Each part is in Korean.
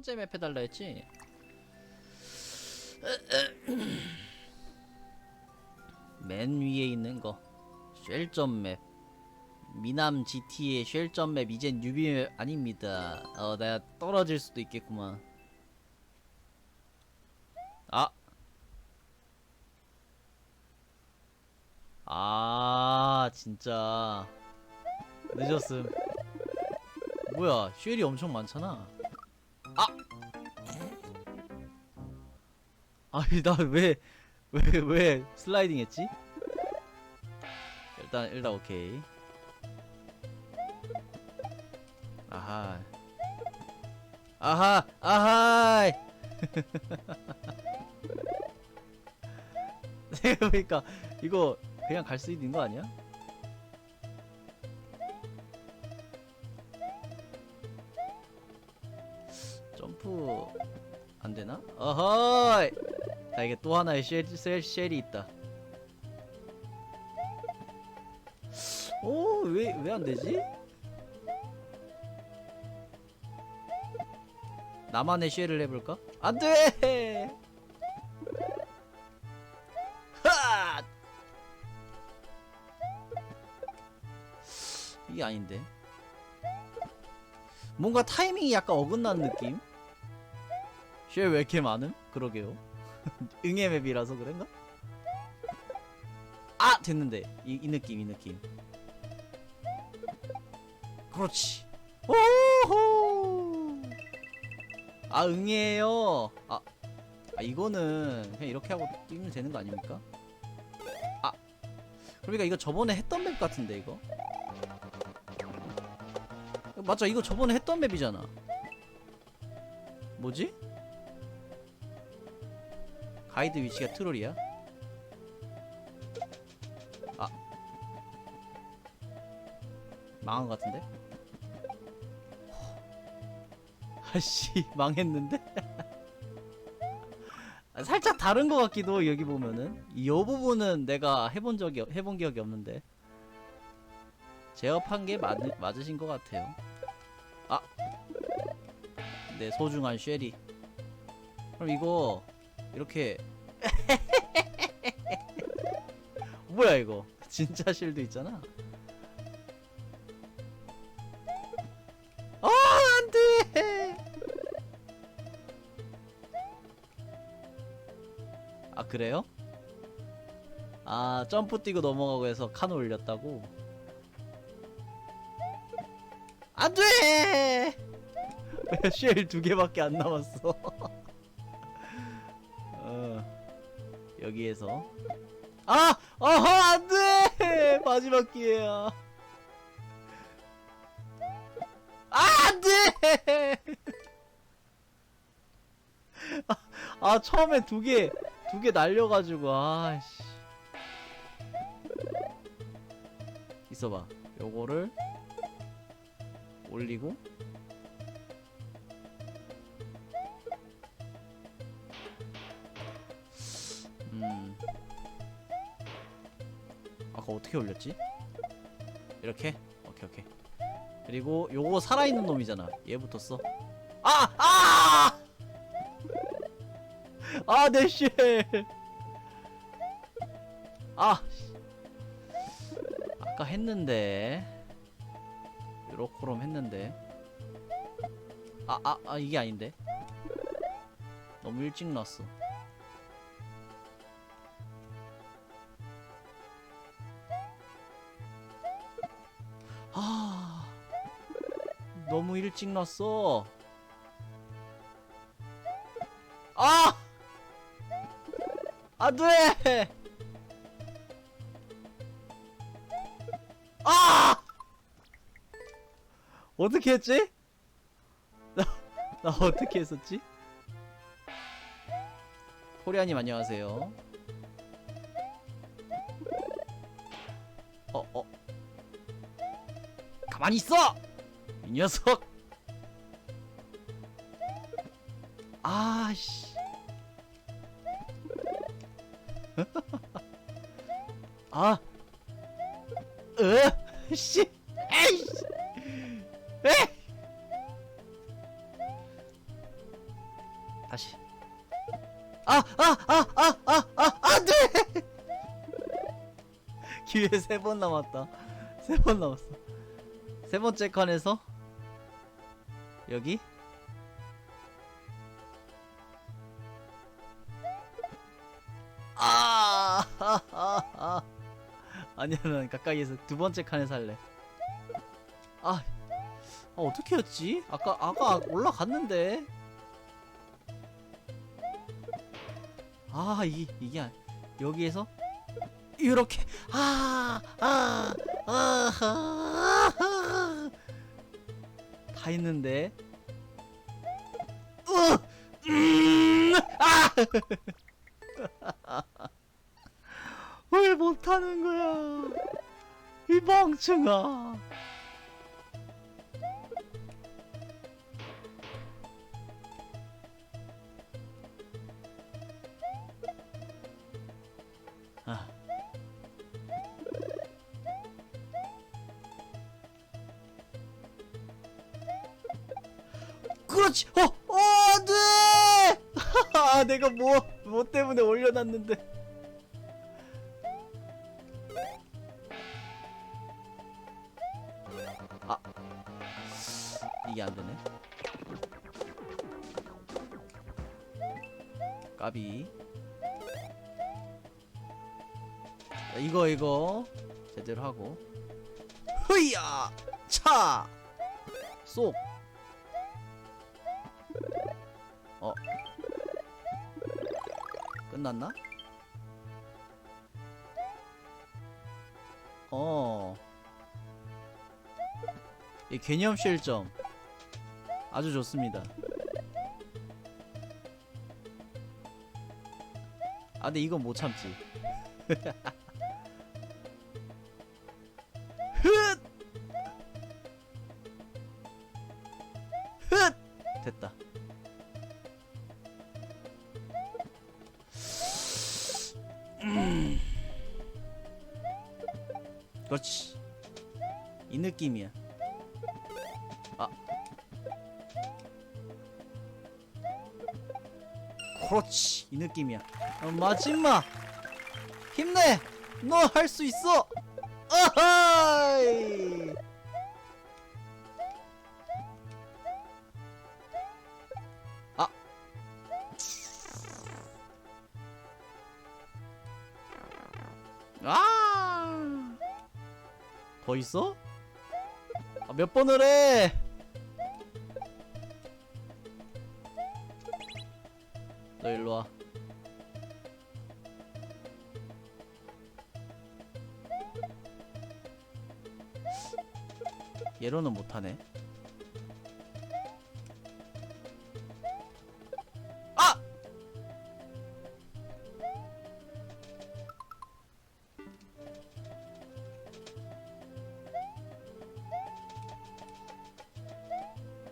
번째 맵 해달라 했지? 맨 위에 있는 거 쉘점 맵 미남 GT의 쉘점 맵 이젠 뉴비 맵 아닙니다 어 내가 떨어질 수도 있겠구만 아 아, 진짜. 늦었음. 뭐야, 쉘이 엄청 많잖아. 아! 아니, 나 왜, 왜, 왜 슬라이딩 했지? 일단, 일단, 오케이. 아하. 아하! 아하! 생각해보니까, 이거, 그냥 갈 수 있는 거 아니야? 점프 안 되나? 어허이! 자 이게 또 하나의 쉘, 쉘, 쉘이 있다. 오, 왜, 왜 안 되지? 나만의 쉘을 해볼까? 안 돼! 하! 이게 아닌데. 뭔가 타이밍이 약간 어긋난 느낌? 쉘왜 이렇게 많음? 그러게요. 응애 맵이라서 그런가? 아! 됐는데. 이, 이 느낌, 이 느낌. 그렇지. 오호! 아, 응애예요. 아, 아, 이거는 그냥 이렇게 하고 뛰면 되는 거 아닙니까? 아. 그러니까 이거 저번에 했던 맵 같은데, 이거? 맞아 이거 저번에 했던 맵이잖아 뭐지? 가이드 위치가 트롤이야? 아 망한 것 같은데? 아씨 망했는데? 아, 살짝 다른 것 같기도 여기 보면은 이 부분은 내가 해본 적이 해본 기억이 없는데 제업한 게 맞, 맞으신 것 같아요 아! 내 소중한 쉐리 그럼 이거 이렇게 뭐야 이거 진짜 실드 있잖아 아 안돼 아 그래요? 아 점프 뛰고 넘어가고 해서 칸 올렸다고 안돼! 쉘 두 개밖에 안 남았어. 여기에서 아, 아하 안돼! 마지막 기회야. 아, 안돼! 아, 아 처음에 두 개, 두 개 날려가지고 아씨. 있어봐. 요거를 올리고 아까 어떻게 올렸지? 이렇게? 오케이 오케이 그리고 요거 살아있는 놈이잖아 얘 붙었어 아! 아! 아, 내 쉘! 아! 씨. 아까 했는데 요렇게롬 했는데 아 아 아 이게 아닌데 너무 일찍 났어 너무 일찍 났어 아 안 돼 아 어떻게 했지? 나, 나 어떻게 했었지? 코리아님 안녕하세요. 어, 어. 가만히 있어! 이 녀석! 아씨. 아. 으, 씨. 에이씨. 에! 다시 아 아 아 아 아 아 안 돼 기회 세 번 남았다 세 번 남았어 세 번째 칸에서 여기 아, 아, 아, 아. 아니야, 난 가까이에서 두 번째 칸에서 할래. 아, 아 어떻게 했지? 아까 아까 올라갔는데. 아, 이 이게 아- 여기에서 이렇게 아, 아, 아, 아, 아. 다 했는데. 으, 음, 아! 왜 못하는 거야? 이 멍청아. 아. 그렇지. 어, 어, 안 돼! 아, 내가 뭐, 뭐 때문에 올려놨는데. 아. 이게 안 되네. 까비. 자, 이거, 이거. 제대로 하고. 흐이야! 차! 쏙! 끝났나? 어. 이 개념 실점 아주 좋습니다. 아 근데 이건 못 참지. 그렇지. 이 느낌이야. 어, 마지막. 힘내. 너 할 수 있어. 아하이. 아. 아. 더 있어? 아, 몇 번을 해? 너 일로 와. 얘로는 못하네. 아!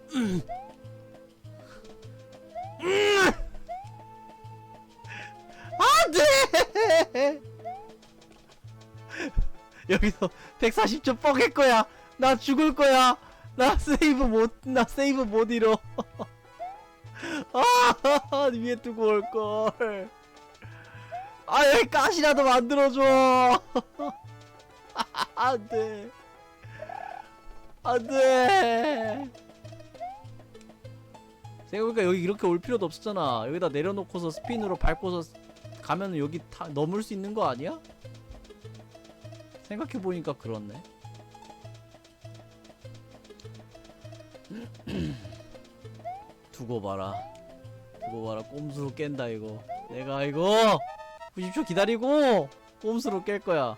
여기서 140점 뻐갤 거야. 나 죽을 거야. 나 세이브 못 나 세이브 못 잃어 아 위에 두고 올 걸. 아 여기 가시라도 만들어줘. 안 돼. 안 돼. 생각해보니까 여기 이렇게 올 필요도 없었잖아. 여기다 내려놓고서 스핀으로 밟고서 가면 여기 타, 넘을 수 있는 거 아니야? 생각해보니까 그렇네. 두고 봐라. 두고 봐라. 꼼수로 깬다 이거. 내가 이거 90초 기다리고 꼼수로 깰 거야.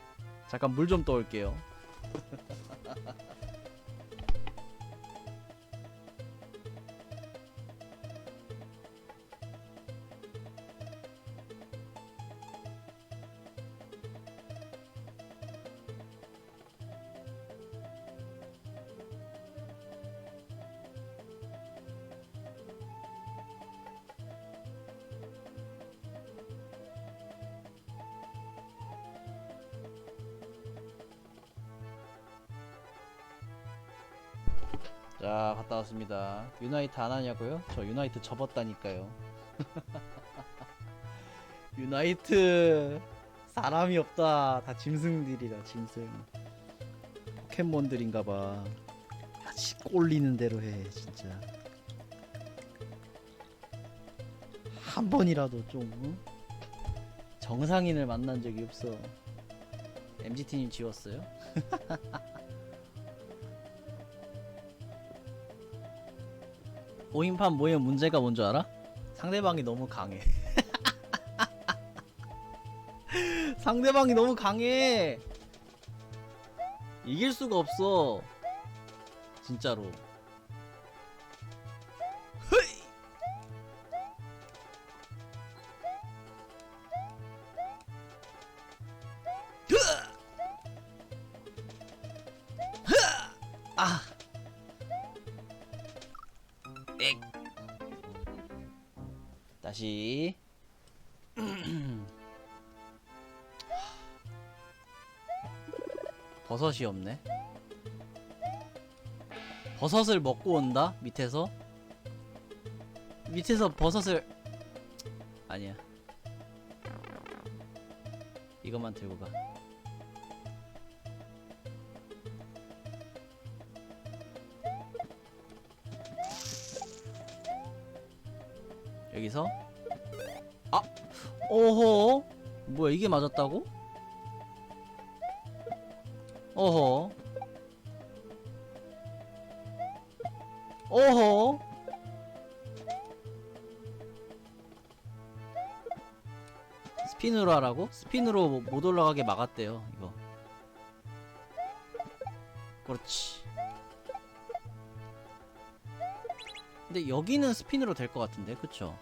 잠깐 물 좀 떠올게요 자 갔다 왔습니다. 유나이트 안 하냐고요? 저 유나이트 접었다니까요. 유나이트 사람이 없다. 다 짐승들이다 짐승. 포켓몬들인가봐. 같이 꼴리는 대로 해 진짜. 한 번이라도 좀 응? 정상인을 만난 적이 없어. MGT님 지웠어요? 오인판 모임 문제가 뭔 줄 알아? 상대방이 너무 강해. 상대방이 너무 강해. 이길 수가 없어. 진짜로 다시 버섯이 없네. 버섯을 먹고 온다? 밑에서? 밑에서 버섯을 아니야. 이것만 들고 가. 여기서 아! 오호 뭐야 이게 맞았다고? 어허 어허 스핀으로 하라고? 스핀으로 뭐- 못 올라가게 막았대요 이거 그렇지 근데 여기는 스핀으로 될 것 같은데 그쵸?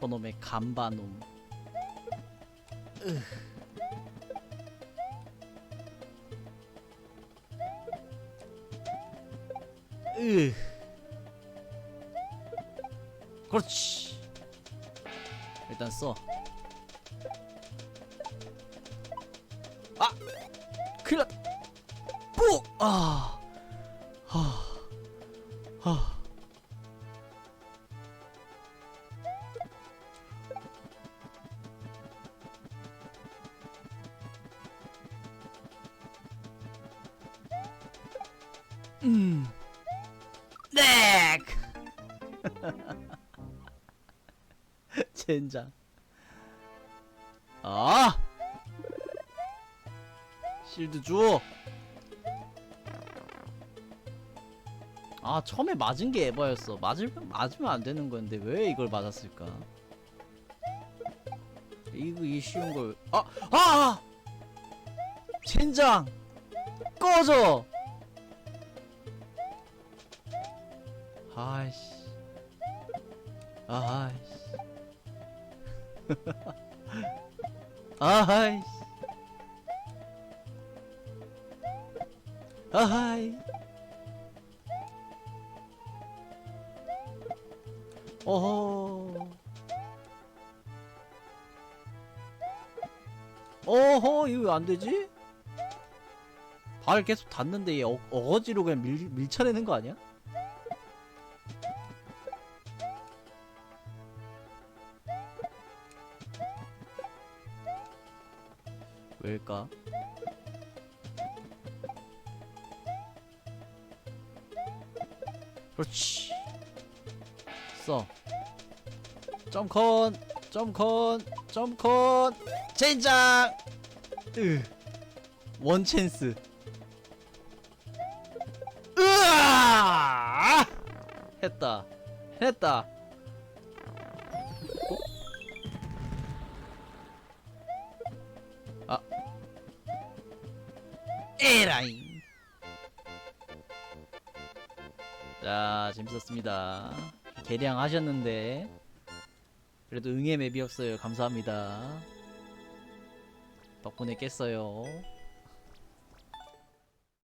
저놈의 간바놈 으. 으. 그렇지 일단 써 아! 큰일 났ปุ๊! 아! 하... 하... 젠장 아! 실드 줘! 아 처음에 맞은 게 에바였어 맞으면 맞으면 안 되는 건데 왜 이걸 맞았을까 이거 이 쉬운 걸 아! 아! 아! 젠장 꺼져 아이씨 아이씨 아이씨 아하이 어허 어허 이거 왜 안되지? 발 계속 닿는데 얘 어, 어거지로 그냥 밀, 밀쳐내는 거 아니야? 왜일까? 그렇지. 써. 점컨 점컨 점컨. 젠장! 으. 원챈스. 으아! 했다. 했다 에라잉 자 재밌었습니다. 개량 하셨는데 그래도 응애 맵이었어요. 감사합니다. 덕분에 깼어요